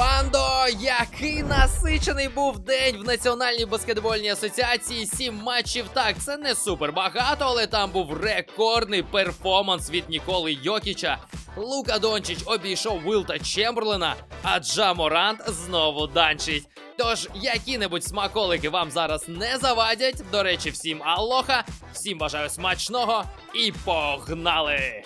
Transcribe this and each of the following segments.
Бандо, який насичений був день в Національній баскетбольній асоціації. Сім матчів. Так, це не супер багато, але там був рекордний перформанс від Ніколи Йокіча. Лука Дончич обійшов Вилта Чемберлена, а Джа Морант знову данчить. Тож, які-небудь смаколики вам зараз не завадять. До речі, всім алоха, всім бажаю смачного і погнали!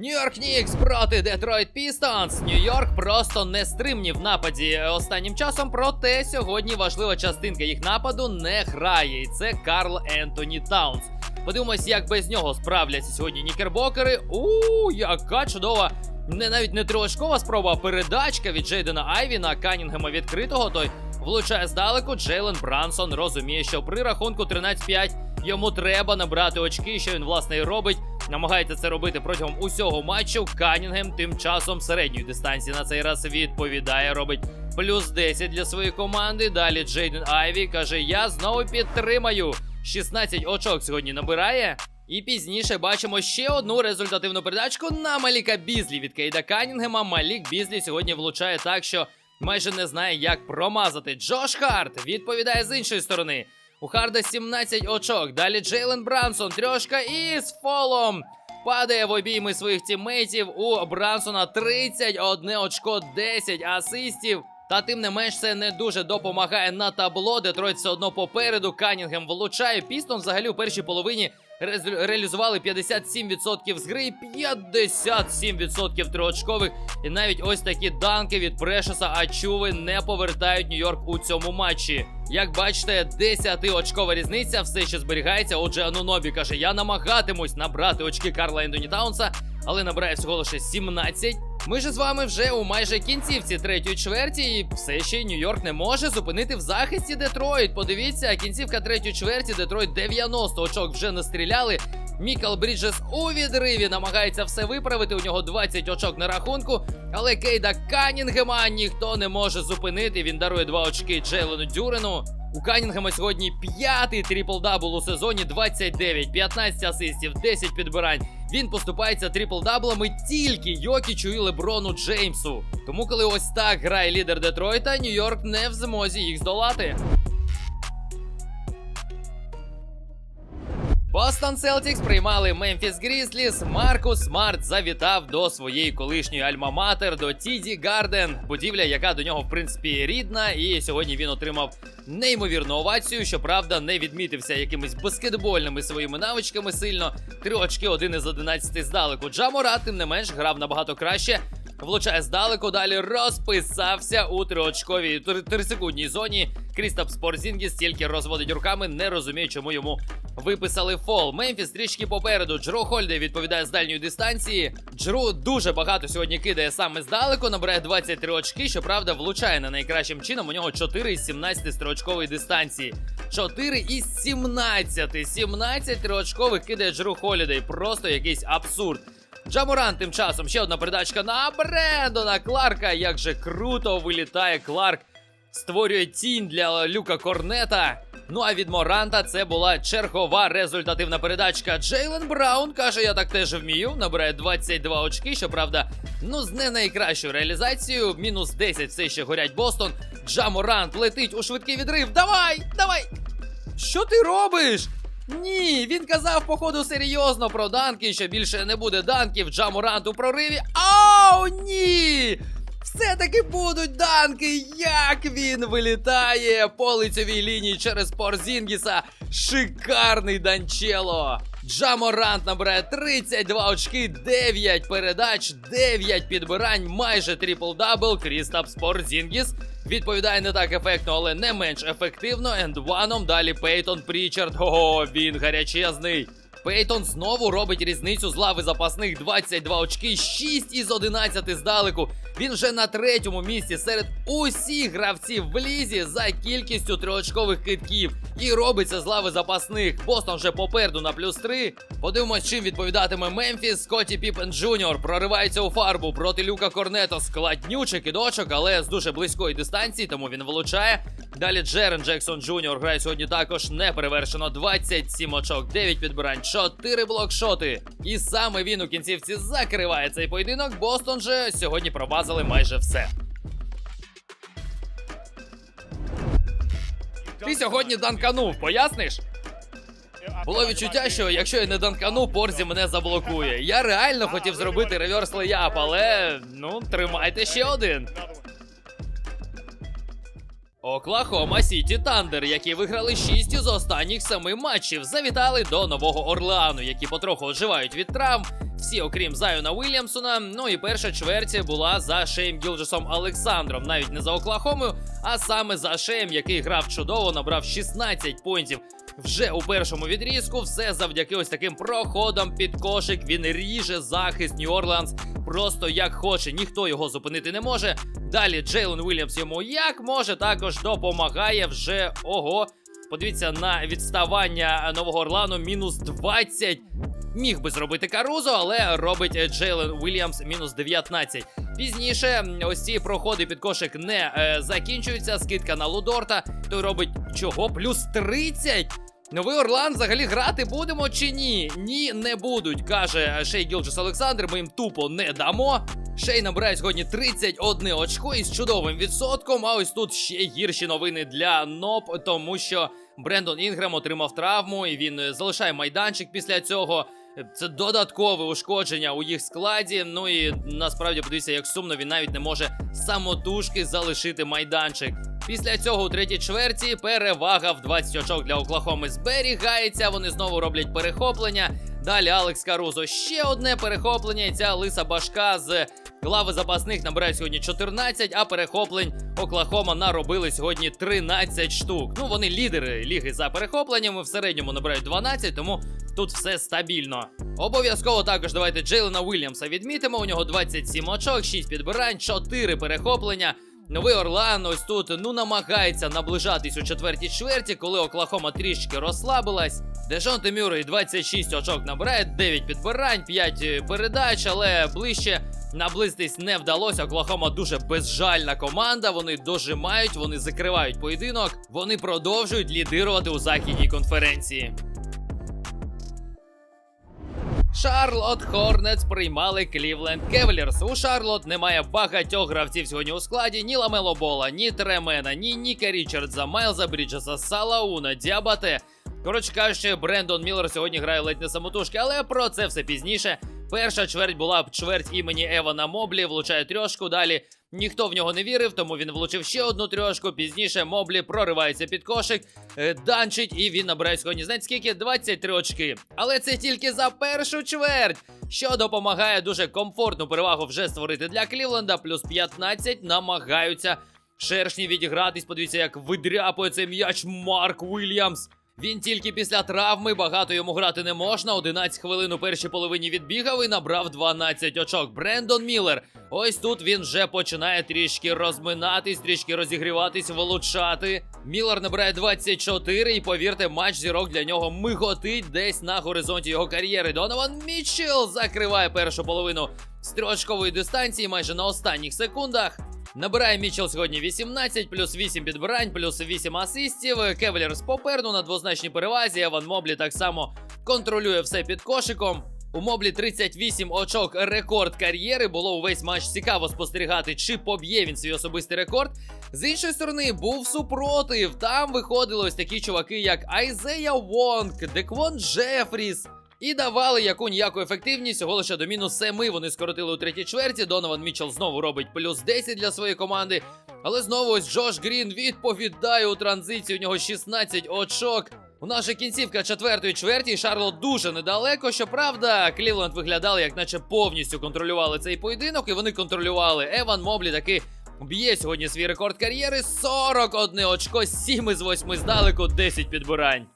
Нью-Йорк Нікс проти Детройт Пістонс. Нью-Йорк просто нестримні в нападі останнім часом, проте сьогодні важлива частинка їх нападу не грає. І це Карл Ентоні Таунс. Подивимось, як без нього справляться сьогодні нікербокери. У, яка чудова! Не навіть не триочкова спроба, а передачка від Джейдена Айві на Канінгема відкритого. Той влучає здалеку. Джейлен Брансон розуміє, що при рахунку 13-5 йому треба набрати очки, що він власне і робить. Намагається це робити протягом усього матчу. Канінгем тим часом середньої дистанції на цей раз відповідає, робить плюс 10 для своєї команди. Далі Джейден Айві каже: Я знову підтримаю. 16 очок сьогодні набирає. І пізніше бачимо ще одну результативну передачку на Маліка Бізлі від Кейда Канінгема. Малік Бізлі сьогодні влучає так, що майже не знає, як промазати. Джош Харт відповідає з іншої сторони. У Харда 17 очок. Далі Джейлен Брансон трьошка і з фолом. Падає в обійми своїх тіммейтів. У Брансона 31 очко, 10 асистів. Та тим не менш це не дуже допомагає на табло. Детройт все одно попереду. Канінгем влучає. Пістон взагалі у першій половині реалізували 57% з гри, 57% триочкових. І навіть ось такі данки від Прешеса Ачуви не повертають Нью-Йорк у цьому матчі. Як бачите, 10-очкова різниця все ще зберігається. Отже, Анунобі каже: я намагатимусь набрати очки Карла Ендоні Таунса, але набирає всього лише 17. Ми ж з вами вже у майже кінцівці третьої чверті, і все ще Нью-Йорк не може зупинити в захисті Детройт. Подивіться, кінцівка третьої чверті, Детройт 90 очок вже настріляли. Мікал Бріджес у відриві намагається все виправити. У нього 20 очок на рахунку. Але Кейда Канінгема ніхто не може зупинити. Він дарує 2 очки Джейлену Дюрену. У Канінгема сьогодні п'ятий трипл-дабл у сезоні 29, 15 асистів, 10 підбирань. Він поступається трипл-даблами тільки Йокічу і Леброну Джеймсу. Тому, коли ось так грає лідер Детройта, Нью-Йорк не в змозі їх здолати. Бостон Селтікс приймали Мемфіс Грізліс. Маркус Смарт завітав до своєї колишньої альма-матер, до Тіді Гарден, будівля, яка до нього в принципі рідна. І сьогодні він отримав неймовірну овацію. Щоправда, не відмітився якимись баскетбольними своїми навичками сильно. Три очки, один із 11 здалеку. Джамора, тим не менш, грав набагато краще. Влучає здалеку, далі розписався у триочковій тр- трисекундній зоні. Крістап Спорзінгіс тільки розводить руками, не розуміє, чому йому виписали фол. Мемфіс трішки попереду. Джро Хольде відповідає з дальньої дистанції. Джру дуже багато сьогодні кидає саме здалеку, набирає 23 очки. Щоправда, влучає не найкращим чином. У нього 4 із 17 строчкової дистанції. 4 із 17. 17 триочкових кидає Джру Холідей. Просто якийсь абсурд. Джамуран тим часом ще одна передачка на Брендона Кларка. Як же круто вилітає Кларк. Створює тінь для Люка Корнета. Ну а від Моранта це була чергова результативна передачка. Джейлен Браун каже, я так теж вмію. Набирає 22 очки. Щоправда, ну з не найкращою реалізацією. Мінус 10 все ще горять Бостон. Джаморант летить у швидкий відрив. Давай! Давай! Що ти робиш? Ні, він казав, походу, серйозно про данки, що більше не буде данків. Джаморант у прориві. Ау, ні! Все-таки будуть данки, як він вилітає по лицевій лінії через Порзінгіса. Шикарний данчело. Джаморант набирає 32 очки, 9 передач, 9 підбирань, майже трипл-дабл. Крістапс Порзінгіс відповідає не так ефектно, але не менш ефективно. Ендваном далі Пейтон Прічард. Ого, він гарячезний. Пейтон знову робить різницю з лави запасних 22 очки, 6 із 11 здалеку. Він вже на третьому місці серед усіх гравців в лізі за кількістю триочкових китків. І робиться з лави запасних. Бостон вже попереду на плюс 3. Подивимось, чим відповідатиме Мемфіс. Скотті Піпен Джуніор проривається у фарбу проти Люка Корнето. Складнючий кидочок, але з дуже близької дистанції, тому він влучає. Далі Джерен Джексон Джуніор грає сьогодні також неперевершено. 27 очок, 9 підбирань, 4 блокшоти. І саме він у кінцівці закриває цей поєдинок. Бостон же сьогодні промазали майже все. Ти сьогодні данканув, поясниш? Було відчуття, що якщо я не данкану, Порзі мене заблокує. Я реально хотів зробити реверс леяп, але ну тримайте ще один. Оклахома Сіті Тандер, які виграли 6 із останніх 7 матчів, завітали до Нового Орлеану, які потроху оживають від травм. Всі, окрім Зайона Уільямсона. Ну і перша чверть була за Шеєм Гілджесом Олександром, навіть не за Оклахомою, а саме за Шеєм, який грав чудово, набрав 16 пунктів. Вже у першому відрізку все завдяки ось таким проходам під кошик. Він ріже захист Нью-Орлеанс просто як хоче. Ніхто його зупинити не може. Далі Джейлен Уільямс йому як може, також допомагає вже ого. Подивіться на відставання Нового Орлану мінус 20. Міг би зробити Карузо, але робить Джейлен Уільямс мінус 19. Пізніше ось ці проходи під кошик не е, закінчуються. Скидка на Лудорта. Той робить чого? Плюс 30? Новий Орлан взагалі грати будемо чи ні? Ні, не будуть, каже Шей Гілджес Олександр. Ми їм тупо не дамо. Шей набирає сьогодні 31 очко із чудовим відсотком. А ось тут ще гірші новини для НОП, тому що Брендон Інгрем отримав травму, і він е, залишає майданчик після цього. Це додаткове ушкодження у їх складі. Ну і насправді подивіться, як сумно він навіть не може самотужки залишити майданчик. Після цього у третій чверті перевага в 20 очок для Оклахоми зберігається. Вони знову роблять перехоплення. Далі Алекс Карузо ще одне перехоплення. Ця лиса башка з глави запасних набирає сьогодні 14, а перехоплень Оклахома наробили сьогодні 13 штук. Ну вони лідери ліги за перехопленнями. В середньому набирають 12, тому тут все стабільно. Обов'язково також давайте Джейлена Уільямса відмітимо. У нього 27 очок, 6 підбирань, 4 перехоплення. Новий Орлан ось тут ну намагається наближатись у четвертій чверті, коли Оклахома трішки розслабилась. Дежонте Мюррей 26 очок набирає, 9 підбирань, 5 передач, але ближче наблизитись не вдалося. Оклахома дуже безжальна команда. Вони дожимають, вони закривають поєдинок. Вони продовжують лідирувати у західній конференції. Шарлот Хорнетс приймали Клівленд Кевлерс. У Шарлот немає багатьох гравців сьогодні у складі: ні Ламело Бола, ні Тремена, ні Ніка Річардса, Майлза Бріджеса, Салауна, Діабате. Коротше кажучи, Брендон Міллер сьогодні грає ледь не самотужки, але про це все пізніше. Перша чверть була б чверть імені Евана Моблі, влучає трьошку. Далі ніхто в нього не вірив, тому він влучив ще одну трьошку. Пізніше Моблі проривається під кошик, е, данчить, і він набирає сьогодні, знаєте скільки? 23 очки. Але це тільки за першу чверть, що допомагає дуже комфортну перевагу вже створити для Клівленда. Плюс 15 намагаються шершні відігратись. Подивіться, як видряпує цей м'яч Марк Уільямс. Він тільки після травми багато йому грати не можна. 11 хвилин у першій половині відбігав і набрав 12 очок. Брендон Міллер. Ось тут він вже починає трішки розминатись, трішки розігріватись, вилучати. Міллер набирає 24, і повірте, матч зірок для нього миготить десь на горизонті його кар'єри. Донован Мітчелл закриває першу половину строчкової дистанції майже на останніх секундах. Набирає Мічел сьогодні 18, плюс 8 підбирань, плюс 8 асистів. Кевелерс попереду на двозначній перевазі. Еван Моблі так само контролює все під кошиком. У Моблі 38 очок рекорд кар'єри. Було увесь матч цікаво спостерігати, чи поб'є він свій особистий рекорд. З іншої сторони, був супротив. Там виходили ось такі чуваки, як Айзея Вонг, Деквон Джефріс. І давали яку ніяку ефективність, всього лише до мінус 7 вони скоротили у третій чверті. Донован Мітчелл знову робить плюс 10 для своєї команди. Але знову ось Джош Грін відповідає у транзиції. У нього 16 очок. У нас же кінцівка четвертої чверті, і Шарлот дуже недалеко. Щоправда, Клівленд виглядали, як наче повністю контролювали цей поєдинок, і вони контролювали. Еван Моблі таки б'є сьогодні свій рекорд кар'єри. 41 очко, 7 із 8 здалеку, 10 підбирань.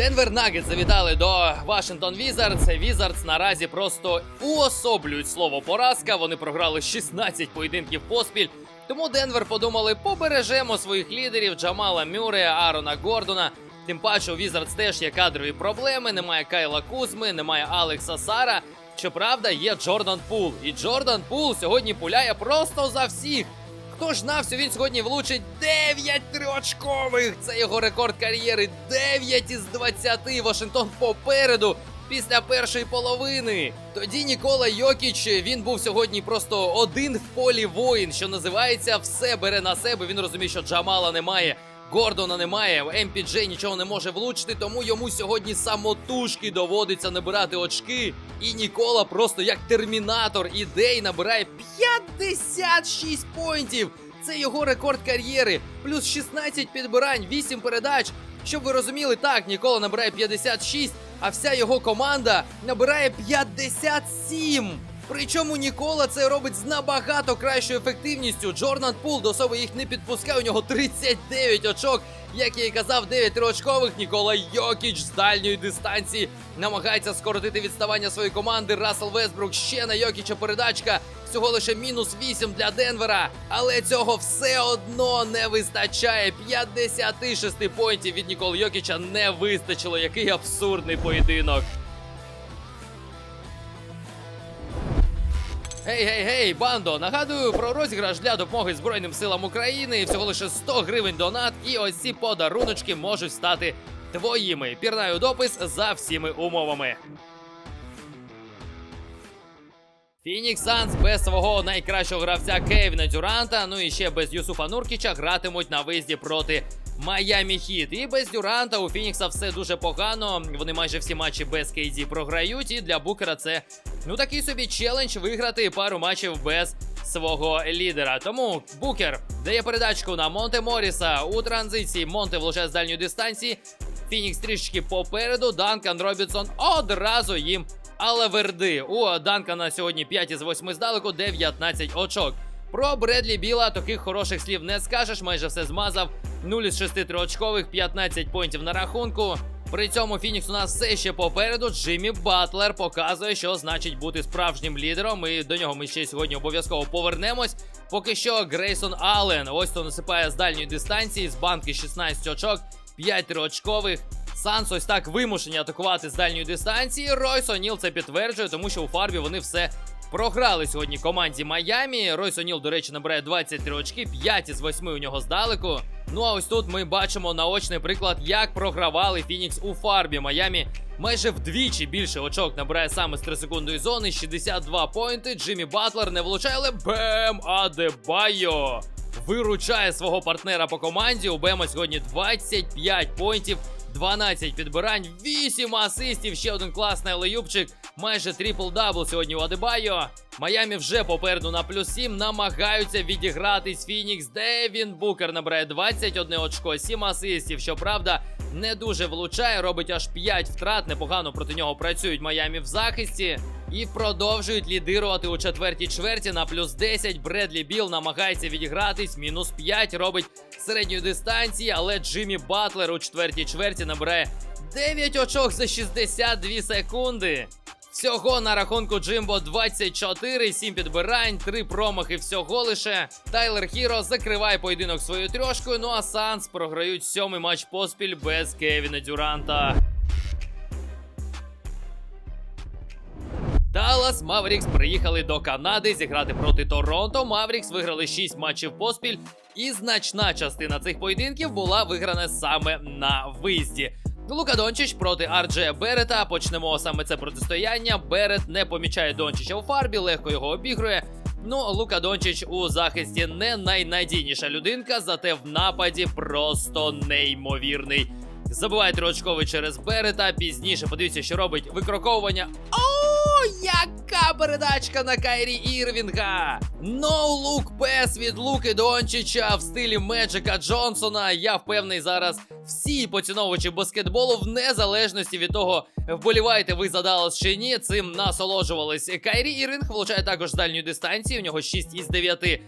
Денвер Нагетс завітали до Вашингтон Візардс. Візардс наразі просто уособлюють слово поразка. Вони програли 16 поєдинків поспіль. Тому Денвер подумали, побережемо своїх лідерів Джамала Мюрея, Арона Гордона. Тим паче у Wizards теж є кадрові проблеми. Немає Кайла Кузми, немає Алекса Сара. Щоправда, є Джордан Пул. І Джордан Пул сьогодні пуляє просто за всіх. Хто ж знав, він сьогодні влучить 9 триочкових. Це його рекорд кар'єри. 9 із 20. Вашингтон попереду. Після першої половини тоді Нікола Йокіч він був сьогодні просто один в полі воїн, що називається, все бере на себе. Він розуміє, що Джамала немає. Гордона немає, МПДЖ нічого не може влучити, тому йому сьогодні самотужки доводиться набирати очки. І Нікола просто як термінатор ідей набирає 56 поінтів. Це його рекорд кар'єри. Плюс 16 підбирань, 8 передач. Щоб ви розуміли, так, Нікола набирає 56, а вся його команда набирає 57. Причому Нікола це робить з набагато кращою ефективністю. Джордан Пул до себе їх не підпускає. У нього 39 очок. Як я і казав, 9 триочкових. Нікола Йокіч з дальньої дистанції намагається скоротити відставання своєї команди. Рассел Вестбрук ще на Йокіча передачка. Всього лише мінус 8 для Денвера. Але цього все одно не вистачає. 56 поінтів від Ніколи Йокіча не вистачило. Який абсурдний поєдинок. Гей, гей, гей, бандо! Нагадую про розіграш для допомоги Збройним силам України. Всього лише 100 гривень донат, і ось ці подаруночки можуть стати твоїми. Пірнаю допис за всіми умовами. Фінікс Санс без свого найкращого гравця Кевіна Дюранта, ну і ще без Юсуфа Нуркіча гратимуть на виїзді проти Майамі Хіт. І без Дюранта у Фінікса все дуже погано. Вони майже всі матчі без KD програють. І для Букера це ну такий собі челендж виграти пару матчів без свого лідера. Тому Букер дає передачку на Монте Моріса у транзиції. Монте влучає з дальньої дистанції. Фінікс трішечки попереду. Данкан Робінсон одразу їм. Але верди у Данкана сьогодні 5 із 8 здалеку, 19 очок. Про Бредлі Біла таких хороших слів не скажеш, майже все змазав. 0 із 6 триочкових, 15 поінтів на рахунку. При цьому Фінікс у нас все ще попереду. Джиммі Батлер показує, що значить бути справжнім лідером. І до нього ми ще сьогодні обов'язково повернемось. Поки що Грейсон Аллен ось то насипає з дальньої дистанції, з банки 16 очок, 5 триочкових. Санс ось так вимушені атакувати з дальньої дистанції. Ройс Оніл це підтверджує, тому що у фарбі вони все програли сьогодні команді Майамі. Ройс Оніл, до речі, набирає 23 очки, 5 із 8 у нього здалеку. Ну а ось тут ми бачимо наочний приклад, як програвали Фінікс у фарбі. Майамі майже вдвічі більше очок набирає саме з 3-секундної зони. 62 поінти. Джиммі Батлер не влучає, але Бем Адебайо виручає свого партнера по команді. У Бема сьогодні 25 поінтів. 12 підбирань, 8 асистів, ще один класний леюбчик. Майже трипл-дабл сьогодні у Адебайо. Майамі вже попереду на плюс 7 намагаються відігратись Фінікс. Девін Букер набирає 21 очко, 7 асистів. Щоправда, не дуже влучає, робить аж 5 втрат. Непогано проти нього працюють Майамі в захисті. І продовжують лідирувати у четвертій чверті на плюс 10. Бредлі Біл намагається відігратись. Мінус 5 робить середньої дистанції, але Джиммі Батлер у четвертій чверті набирає 9 очок за 62 секунди. Всього на рахунку Джимбо 24, 7 підбирань, 3 промахи всього лише. Тайлер Хіро закриває поєдинок своєю трьошкою. Ну а Санс програють сьомий матч поспіль без Кевіна Дюранта. Даллас Маврікс приїхали до Канади зіграти проти Торонто. Маврікс виграли 6 матчів поспіль, і значна частина цих поєдинків була виграна саме на виїзді. Лука Дончич проти Арджея Берета. Почнемо саме це протистояння. Берет не помічає Дончича у фарбі, легко його обігрує. Ну, Лука Дончич у захисті не найнадійніша людинка, зате в нападі просто неймовірний. Забуває триочковий через Берета. Пізніше подивіться, що робить викроковування. Яка передачка на Кайрі Ірвінга! Ноу-лук пес від Луки Дончича в стилі Меджика Джонсона. Я впевнений зараз всі поціновувачі баскетболу, в незалежності від того, вболіваєте ви за Даллас чи ні, цим насолоджувались. Кайрі Ірвінг влучає також з дальньої дистанції. У нього 6 із 9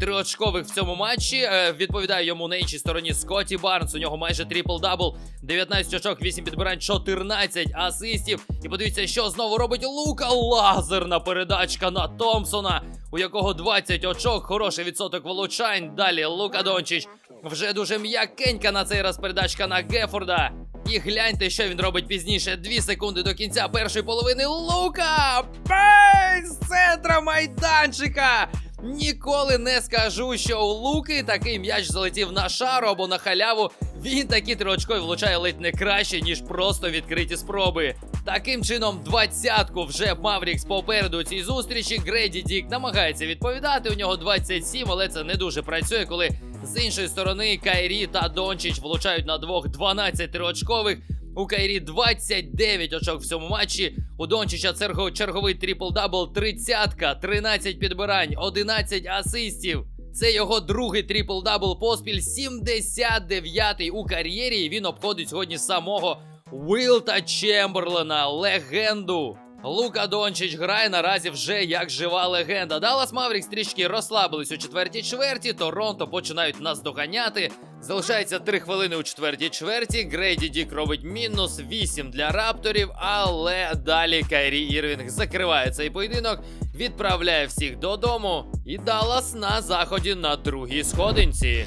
Триочкових в цьому матчі Е, відповідає йому на іншій стороні Скотті Барнс. У нього майже трипл-дабл, 19 очок, 8 підбирань, 14 асистів. І подивіться, що знову робить Лука. Лазерна передачка на Томпсона. у якого 20 очок, хороший відсоток влучань. Далі Лука Дончич. Вже дуже м'якенька на цей раз передачка на Гефорда. І гляньте, що він робить пізніше. Дві секунди до кінця першої половини. Лука! Бей! З центра майданчика! Ніколи не скажу, що у Луки такий м'яч залетів на шару або на халяву. Він такі триочкові влучає ледь не краще, ніж просто відкриті спроби. Таким чином, двадцятку вже Маврікс попереду у цій зустрічі. Грейді Дік намагається відповідати. У нього 27, але це не дуже працює, коли з іншої сторони Кайрі та Дончич влучають на двох 12 триочкових. У Кайрі 29 очок в цьому матчі. У Дончича черговий трипл-дабл, 30-ка, 13 підбирань, 11 асистів. Це його другий трипл-дабл поспіль, 79-й у кар'єрі. І він обходить сьогодні самого Уилта Чемберлена, легенду. Лука Дончич грає наразі вже як жива легенда. Даллас Маврікс трішки розслабились у четвертій чверті. Торонто починають нас доганяти. Залишається 3 хвилини у четвертій чверті. Грейді Дік робить мінус 8 для рапторів, але далі Кайрі Ірвінг закриває цей поєдинок, відправляє всіх додому. І Даллас на заході на другій сходинці.